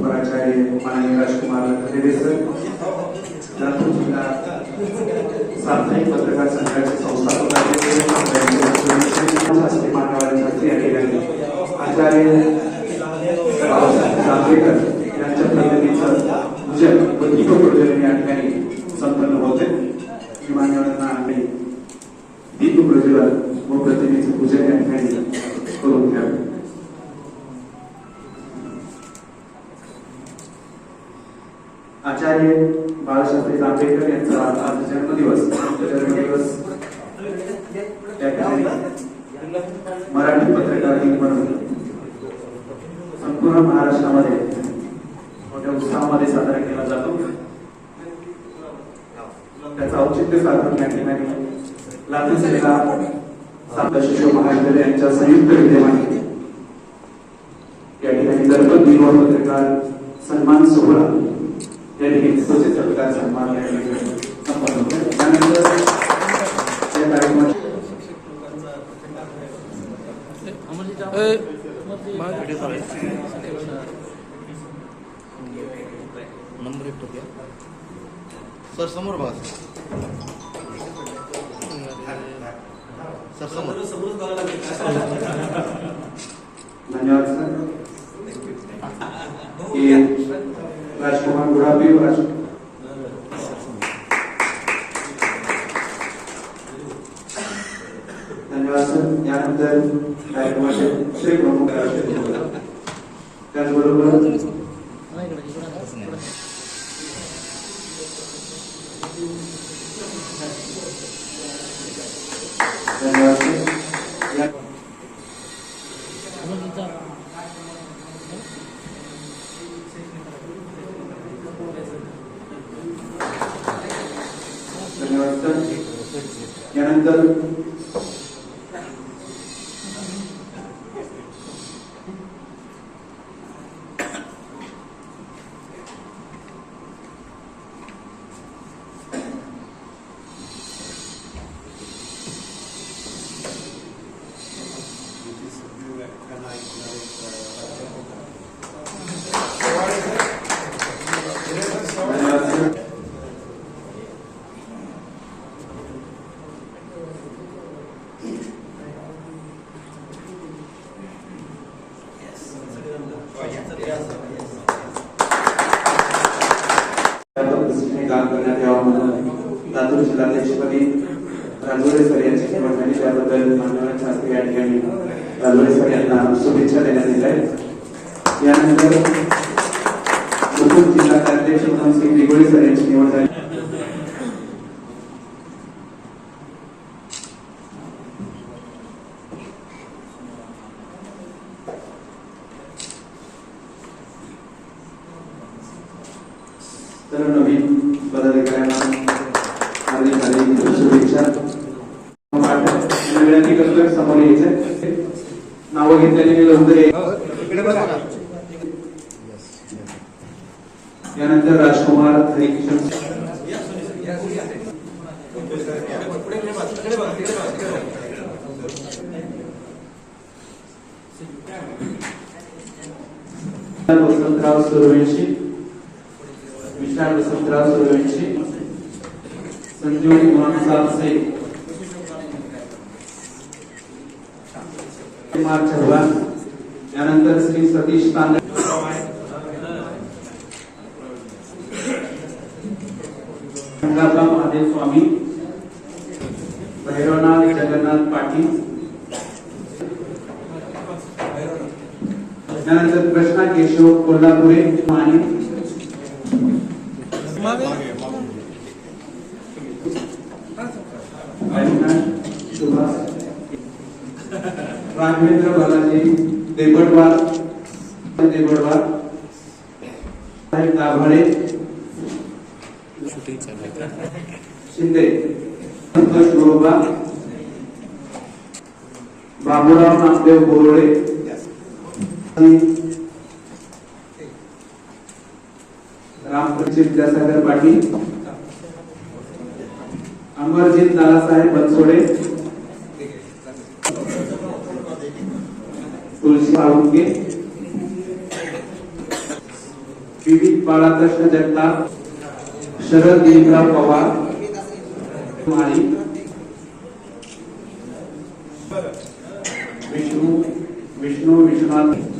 उपराचार्य माननीय राजकुमार सर लातूर जिल्हा साप्ताहिक पत्रकार संघाचे संस्थापक आहेत हस्ते मान्यवरांच्या या ठिकाणी आचार्य बाबासाहेब जांभेकर यांच्या प्रतिमेचं पूजन व दीपप्रज्वलन या ठिकाणी संपन्न होते मान्यवरांना आम्ही आचार्य बाळशास्त्री जांभेकर यांचा आज जन्मदिवस जन्मदिवस त्या ठिकाणी मराठी पत्रकार दिन म्हणून संपूर्ण महाराष्ट्रामध्ये मोठ्या उत्साहामध्ये साजरा केला जातो. त्याचं औचित्य साधून या ठिकाणी लातूर जिल्हा साता शिशु महाविद्यालय यांच्या संयुक्त विद्यमाने या ठिकाणी दर्पण दिन पत्रकार सन्मान सोहळा या ठिकाणी स्वच्छ पत्रकार सन्मान या ठिकाणी संपन्न होतो. त्यानंतर या कार्यक्रमात नंबर एक टोक्या सर समोर बघा. सर समोर. धन्यवाद सर. ये राजकुमार गुलाबी व राज धन्यवाद सर यानंतर कार्यक्रमाचे श्री प्रमुख त्याचबरोबर धन्यवाद सर या- धन्यवाद यानंतर लातूर जिल्हाध्यक्षपदी राजोरे सर यांची निवड झाली त्याबद्दल मान्यवरांच्या शास्त्री या ठिकाणी राजोरे सर यांना शुभेच्छा देण्यात येत आहेत. यानंतर मुकुट जिल्हा कार्याध्यक्ष म्हणून श्री दिगोळे सर यांची निवड झाली. तर नवीन पदाधिकाऱ्यांना नावं घेतलेली लवकर ये. यानंतर राजकुमार हरिकिशन वसंतराव सूर्यवंशी विशाल वसंतराव सूर्यवंशी संजीवनी मोहनसाब शेख कुमार चव्हाण श्री सतीश तांदळे महादेव स्वामी भैरवनाथ जगन्नाथ पाटील त्यानंतर कृष्णा केशव कोल्हापुरे सुभाष राघवेंद्र बालाजी देबडवार देबडवार साहेब दाभाडे शिंदे संतोष गोरोबा बाबूराव नामदेव बोरडे रामप्रचित विद्यासागर पाटील अमरजीत दादासाहेब बनसोडे तुळशी के विविध बाळाकृष्ण जगताप शरद दिलीपराव पवार कुमारी विष्णु विष्णु विश्वनाथ।